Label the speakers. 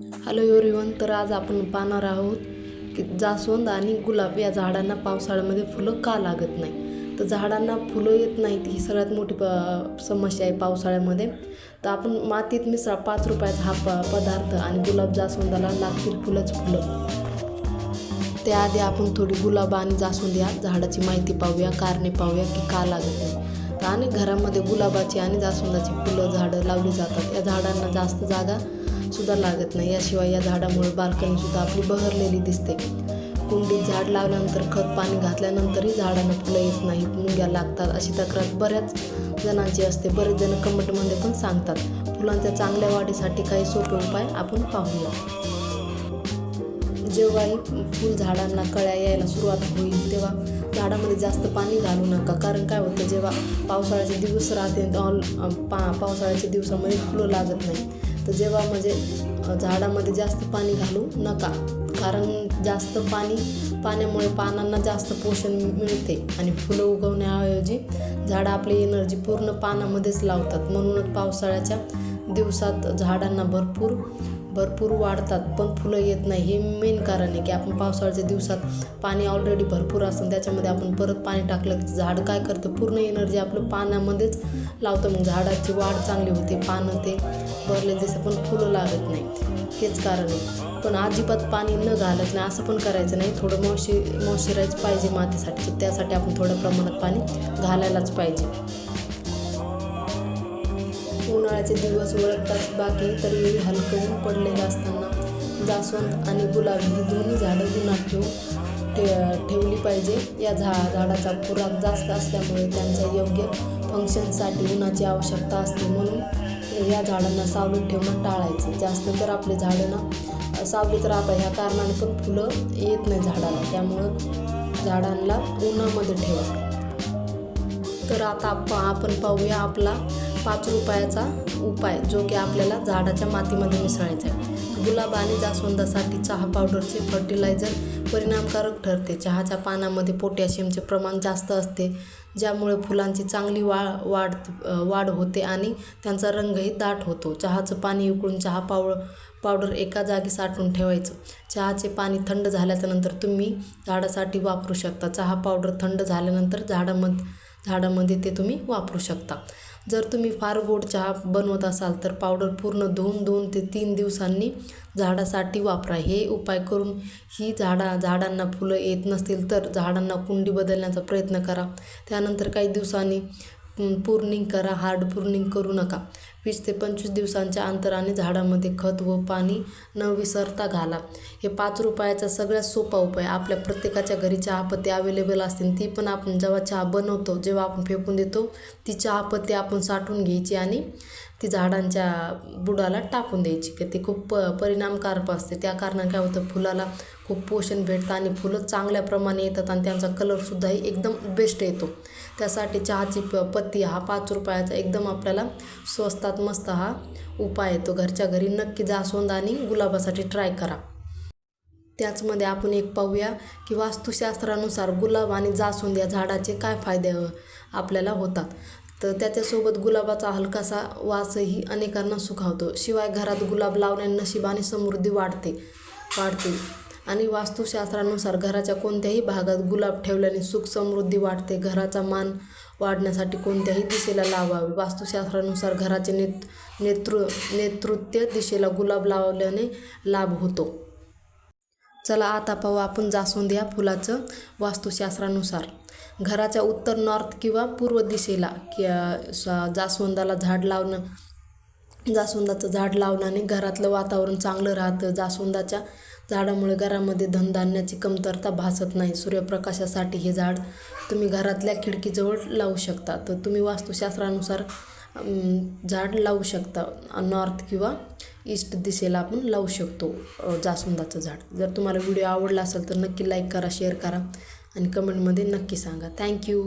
Speaker 1: Hello everyone तर आज आपण पाहणार आहोत की जास्वंद आणि गुलाब या झाडांना पावसाळ्यामध्ये फुलं का लागत नाही? तर झाडांना फुलं येत नाहीत ही सगळ्यात मोठी प समस्या आहे पावसाळ्यामध्ये. तर आपण मातीत मिसळा पाच रुपयाचा हा प पदार्थ आणि गुलाब जास्वंदाला लागतील फुलंच फुलं. त्याआधी आपण थोडी गुलाब आणि जास्वंद या झाडाची माहिती पाहूया कारणे पाहूया की का लागत नाही. तर अनेक घरामध्ये गुलाबाची आणि जास्वंदाची फुलं झाडं लावली जातात. या झाडांना जास्त जागा सुद्धा लागत नाही. याशिवाय या झाडामुळे बाल्कनीसुद्धा आपली बहरलेली दिसते. कुंडीत झाड लावल्यानंतर खत पाणी घातल्यानंतरही झाडांना फुलं येत नाहीत. मुंग्या लागतात अशी तक्रार बऱ्याच जणांची असते. बरेच जण कमेंटमध्ये पण सांगतात फुलांच्या चांगल्या वाढीसाठी काही सोपे उपाय आपण पाहूया. जेव्हाही फुल झाडांना कळ्या यायला सुरुवात होईल तेव्हा झाडामध्ये जास्त पाणी घालू नका. कारण काय होतं जेव्हा पावसाळ्याचे दिवस राहते ऑल पा पावसाळ्याच्या दिवसामध्ये फुलं लागत नाही तर जेव्हा म्हणजे झाडामध्ये जास्त पाणी घालू नका. कारण जास्त पाणी पाण्यामुळे पानांना जास्त पोषण मिळते आणि फुलं उगवण्याऐवजी झाडं आपली एनर्जी पूर्ण पानामध्येच लावतात. म्हणूनच पावसाळ्याच्या दिवसात झाडांना भरपूर भरपूर वाढतात पण फुलं येत नाही. हे मेन कारण आहे की आपण पावसाळ्याच्या दिवसात पाणी ऑलरेडी भरपूर असतं त्याच्यामध्ये आपण परत पाणी टाकलं झाड काय करतं? पूर्ण एनर्जी आपलं पाण्यामध्येच लावतं. मग झाडाची वाढ चांगली होते पानं ते भरले दिसतं पण फुलं लागत नाही. हेच कारण आहे. पण अजिबात पाणी न घालत नाही असं पण करायचं नाही. थोडं मॉशी मॉइश्चराईज पाहिजे मातीसाठी. त्यासाठी आपण थोड्या प्रमाणात पाणी घालायलाच पाहिजे. उन्हाळ्याचे दिवस वळतात बाकी तरी हलकं पडलेलं असताना जास्वंद आणि गुलाब ही दोन्ही झाडं उन्हात ठेवून ठे ठेवली पाहिजे. या झा झाडाचा खुराक जास्त असल्यामुळे त्यांच्या योग्य फंक्शनसाठी उन्हाची आवश्यकता असते. म्हणून या झाडांना सावलीत ठेवणं टाळायचं. जास्त तर आपले झाडं ना सावलीत राहतात ह्या कारणाने पण फुलं येत नाही झाडाला. त्यामुळं झाडांना उन्हामध्ये ठेवा. तर आता आपण पाहूया आपला पाच रुपयाचा उपाय जो की आपल्याला झाडाच्या मातीमध्ये मिसळायचा आहे. गुलाब आणि जास्वंदासाठी चहा पावडरचे फर्टिलायझर परिणामकारक ठरते. चहाच्या पानामध्ये पोटॅशियमचे प्रमाण जास्त असते ज्यामुळे फुलांची चांगली वा वाढ वाढ होते आणि त्यांचा रंगही दाट होतो. चहाचं पाणी उकळून चहा पाव पावडर एका जागी साठवून ठेवायचं. चहाचे पाणी थंड झाल्याच्यानंतर तुम्ही झाडासाठी वापरू शकता. चहा पावडर थंड झाल्यानंतर झाडामध्ये झाडामध्ये ते तुम्ही वापरू शकता. जर तुम्ही फार गोड चहा बनवत असाल तर पावडर पूर्ण धुवून दोन ते तीन दिवसांनी झाडासाठी वापरा. हे उपाय करून ही झाडा झाडांना फुलं येत नसतील तर झाडांना कुंडी बदलण्याचा प्रयत्न करा. त्यानंतर काही दिवसांनी पूर्णिंग करा. हार्ड पूर्णिंग करू नका. वीस ते पंचवीस दिवसांच्या अंतराने झाडामध्ये खत व पाणी न विसरता घाला. हे पाच रुपयाचा सगळ्यात सोपा उपाय. आपल्या प्रत्येकाच्या घरी चहापत्ती अवेलेबल असतील ती पण आपण जेव्हा चहा बनवतो जेव्हा आपण फेकून देतो ती चहापत्ती आपण साठवून घ्यायची आणि ती झाडांच्या बुडाला टाकून द्यायची की ते खूप प परिणामकारक असते. त्या कारणाने काय होतं फुलाला खूप पोषण भेटतं आणि फुलं चांगल्या प्रमाणे येतात आणि त्यांचा कलरसुद्धाही एकदम बेस्ट येतो. त्यासाठी चहाची प पत्ती हा पाच रुपयाचा एकदम आपल्याला स्वस्तात मस्त हा उपाय येतो. घरच्या घरी नक्की जास्वंद आणि गुलाबासाठी ट्राय करा. त्याचमध्ये आपण एक पाहूया की वास्तुशास्त्रानुसार गुलाब आणि जास्वंद या झाडाचे काय फायदे आपल्याला होतात. तर त्याच्यासोबत गुलाबाचा हलकासा वासही अनेकांना सुखावतो. शिवाय घरात गुलाब लावण्याने नशीब आणि समृद्धी वाढते वाढते. आणि वास्तुशास्त्रानुसार घराच्या कोणत्याही भागात गुलाब ठेवल्याने सुख समृद्धी वाढते. घराचा मान वाढण्यासाठी कोणत्याही दिशेला लावावे. वास्तुशास्त्रानुसार घराचे नेत नेतृ नेतृत्व दिशेला गुलाब लावल्याने लाभ होतो. चला आता पाहू आपण जास्वंद या फुलाचं वास्तुशास्त्रानुसार. घराच्या उत्तर नॉर्थ किंवा पूर्व दिशेला कि जास्वंदाला झाड लावणं जास्वंदाचं झाड लावण्याने घरातलं वातावरण चांगलं राहतं. जास्वंदाच्या झाडामुळे घरामध्ये धनधान्याची कमतरता भासत नाही. सूर्यप्रकाशासाठी हे झाड तुम्ही घरातल्या खिडकीजवळ लावू शकता. तर तुम्ही वास्तुशास्त्रानुसार झाड लावू शकता नॉर्थ किंवा ईस्ट दिशेला आपण लावू शकतो जास्वंदाचं झाड. जर तुम्हाला व्हिडिओ आवडला असेल तर नक्की लाईक करा शेअर करा आणि कमेंटमध्ये नक्की सांगा. थँक्यू